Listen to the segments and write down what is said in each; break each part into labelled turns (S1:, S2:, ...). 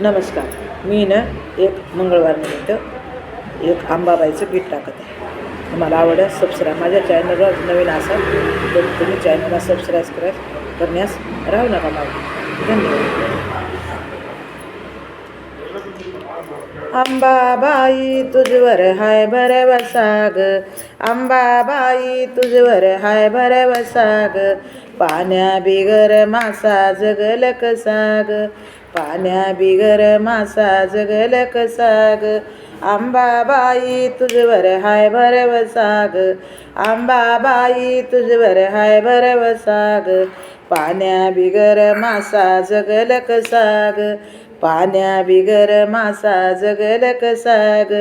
S1: नमस्कार. मी ना एक मंगळवार निमित्त एक आंबाबाईचं गीत टाकत आहे. तुम्हाला आवडं सबस्क्राईब माझ्या चॅनलवर नवीन असाल तर तुम्ही चॅनलला सबस्क्राईब करा करण्यास राहू नका मला धन्यवाद. अंबाबाई तुझवर हाय भर वसाग अंबाबाई तुझवर हाय भर वसाग पाण्या बिगर मासा जगल कसाग पाण्या बिगर मासा जगल कसाग अंबाबाई तुझवर हाय भर वसाग अंबाबाई तुझवर हाय भर वसाग पाण्या बिगर मासा जगल कसाग पाण्या बिगर मासा जगल कसाग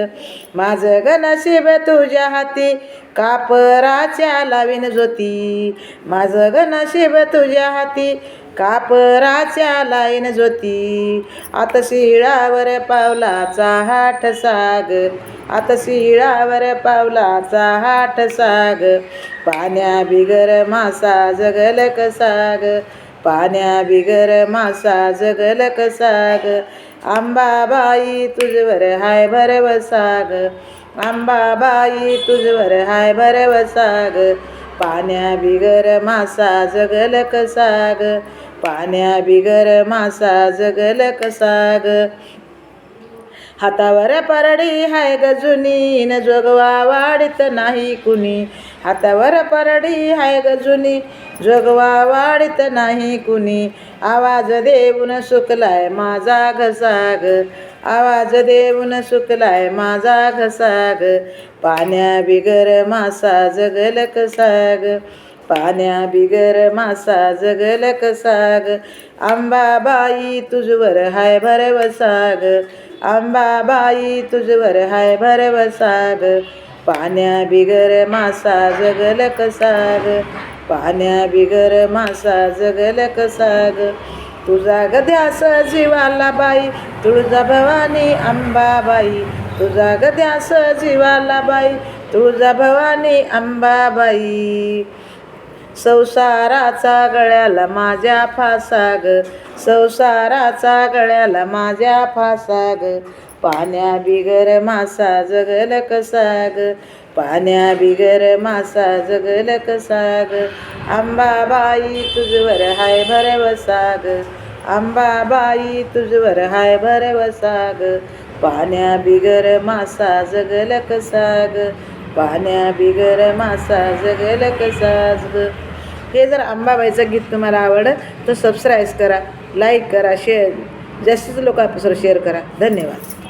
S1: माझं गनशिब तुझ्या हाती कापराच्या लावीन ज्योती. माझं गनशिब तुझ्या हाती कापराच्या लाईन ज्योती. आता शिळावर पावलाचा हाठ साग. आता शिळावर पावलाचा हाठ साग. पाण्या बिगर मासा जगल कसाग पाण्या बिगर मासा जगल कसाग आंबाबाई तुझवर हाय भरवसाग आंबाबाई तुझवर हाय भरवसाग पाण्या बिगर मासा जगल कसाग पाण्या बिगर मासा जगल कसाग हातावर परडी हाय गजुनी न जोगवा वाढीत नाही कुणी. हातावर परडी हाय गजुनी जोगवा वाढीत नाही कुणी. आवाज देऊन सुकलाय माझा घसाग. आवाज देऊन सुकलाय माझा घसाग. पाण्या बिगर मासा जगल कसाग. पाण्या बिगर मासा जगल कसाग. आंबाबाई तुझवर हाय भरवसाग. आंबाबाई तुझवर हाय भरवसाग पाण्या बिगर मासा जगल कसाग पाण्या बिगर मासा जगल कसाग तुझा गद्यास जीवाला बाई तुळजा भवानी अंबाबाई तुझा गद्यास जीवाला बाई तुळजा भवानी अंबाबाई संसाराचा गळ्याला माझ्या फासाग. संसाराचा गळ्याला माझ्या फासाग. पाण्या बिगर मासा जगल कसाग. पाण्या बिगर मासा जगल कसाग. आंबाबाई तुझवर हाय भर वसाग आंबाबाई तुझवर हाय भर वसाग पाण्या बिगर मासा जगल कसाग. पाण्या बिगर मासा जगल कसाग. हे जर अंबाबाईचं गीत तुम्हाला आवडलं तर सबस्क्राईब करा. लाईक करा शेअर जास्तीत लोकांपासून शेअर करा. धन्यवाद.